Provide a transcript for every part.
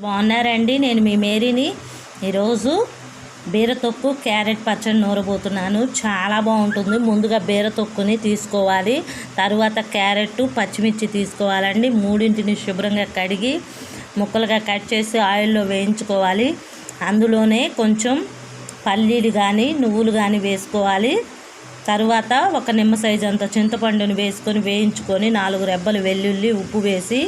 బాగున్నారండి. నేను మీ మేరీని ఈరోజు బీరతొక్కు క్యారెట్ పచ్చడి నూరబోతున్నాను. చాలా బాగుంటుంది. ముందుగా బీరతొక్కుని తీసుకోవాలి. తరువాత క్యారెట్ పచ్చిమిర్చి తీసుకోవాలండి. మూడింటిని శుభ్రంగా కడిగి ముక్కలుగా కట్ చేసి ఆయిల్లో వేయించుకోవాలి. అందులోనే కొంచెం పల్లీలు కానీ నువ్వులు కానీ వేసుకోవాలి. తరువాత ఒక నిమ్మ సైజు అంత చింతపండుని వేసుకొని వేయించుకొని నాలుగు రెబ్బలు వెల్లుల్లి ఉప్పు వేసి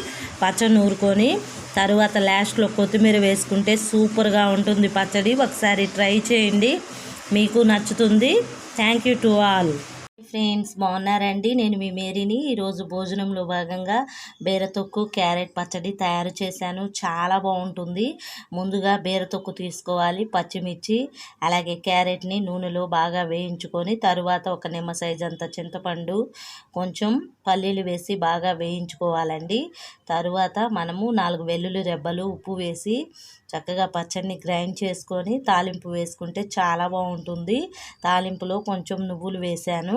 పచ్చడి నూరుకొని తరువాత లాస్ట్లో కొత్తిమీర వేసుకుంటే సూపర్గా ఉంటుంది పచ్చడి. ఒకసారి ట్రై చేయండి. మీకు నచ్చుతుంది. Thank you to all friends బాగున్నారండి? నేను మీ మేరీని. ఈరోజు భోజనంలో భాగంగా బీరతొక్కు క్యారెట్ పచ్చడి తయారు చేశాను. చాలా బాగుంటుంది. ముందుగా బీరతొక్కు తీసుకోవాలి పచ్చిమిర్చి అలాగే క్యారెట్ని నూనెలో బాగా వేయించుకొని తరువాత ఒక నిమ్మ సైజ్ అంత చింతపండు కొంచెం పల్లీలు వేసి బాగా వేయించుకోవాలండి. తరువాత మనము నాలుగు వెల్లుల్లి రెబ్బలు ఉప్పు వేసి చక్కగా పచ్చడిని గ్రైండ్ చేసుకొని తాలింపు వేసుకుంటే చాలా బాగుంటుంది. తాలింపులో కొంచెం నువ్వులు వేశాను.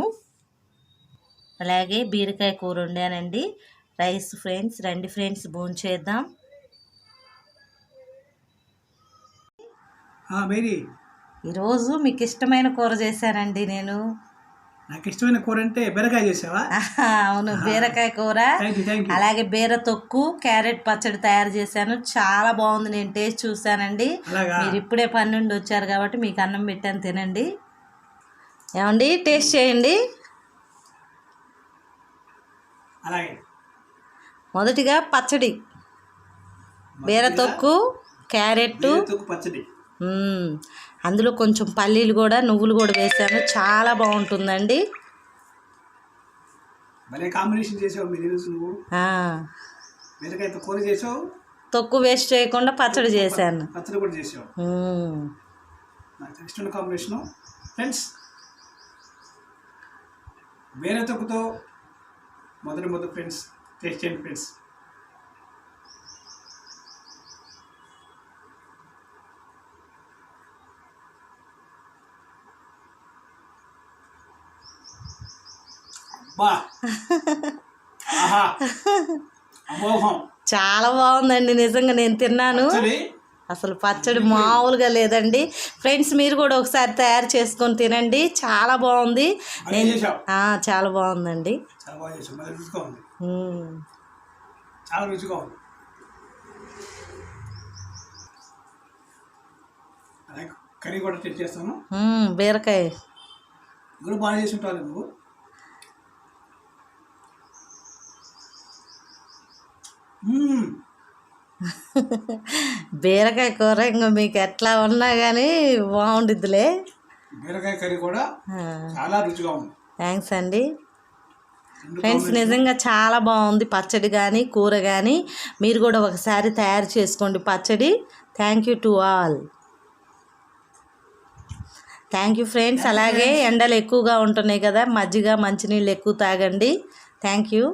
అలాగే బీరకాయ కూర వండానండి. రైస్ ఫ్రెండ్స్ రండి ఫ్రెండ్స్ భోంచేద్దాం ఈరోజు మీకు ఇష్టమైన కూర చేశానండి నేను. నాకు ఇష్టమైన కూర అంటే బెరకాయ చేసావా? అవును బీరకాయ కూర. అలాగే బీర తొక్కు క్యారెట్ పచ్చడి తయారు చేశాను. చాలా బాగుంది నేను టేస్ట్ చూశానండి. మీరు ఇప్పుడే పని నుండి వచ్చారు కాబట్టి మీకు అన్నం పెట్టాను తినండి. ఏమండి టేస్ట్ చేయండి. అలాగే. మొదటిగా పచ్చడి. బీర తొక్కు క్యారెట్ పచ్చడి. అందులో కొంచెం పల్లీలు కూడా నువ్వులు కూడా వేసాను. చాలా బాగుంటుందండి. కాంబినేషన్ చేసావు నువ్వు. కూర చేసావు. తొక్కు వేస్ట్ చేయకుండా పచ్చడి చేశాను. పచ్చడి కూడా చేసావు. మ్మ్. నాకు ఇష్టమైన కాంబినేషను ఫ్రెండ్స్ బేర తొక్కుతో మొదటి మొదటి ఫ్రెండ్స్ టేస్ట్ చేయండి ఫ్రెండ్స్ చాలా బాగుందండి నిజంగా నేను తిన్నాను. అసలు పచ్చడి మామూలుగా లేదండి. ఫ్రెండ్స్ మీరు కూడా ఒకసారి తయారు చేసుకొని తినండి. చాలా బాగుంది. ఆ, చాలా బాగుందండి. చాలా రుచిగా ఉంది. కర్రీ కూడా చేస్తాను. బీరకాయ. కూడా బాగా చేసి ఉంటావు నువ్వు. బీరకాయ కూర ఇంకా మీకు ఎట్లా ఉన్నా కానీ బాగుండిద్దిలే. బీరకాయ కర్రీ కూడా చాలా రుచిగా ఉంది. థ్యాంక్స్ అండి. రెండు ఫ్రెండ్స్ నిజంగా చాలా బాగుంది పచ్చడి కానీ కూర కానీ మీరు కూడా ఒకసారి తయారు చేసుకోండి పచ్చడి. Thank you to all. Thank you friends. అలాగే ఎండలు ఎక్కువగా ఉంటున్నాయి కదా మజ్జిగ మంచినీళ్ళు ఎక్కువ తాగండి. Thank you.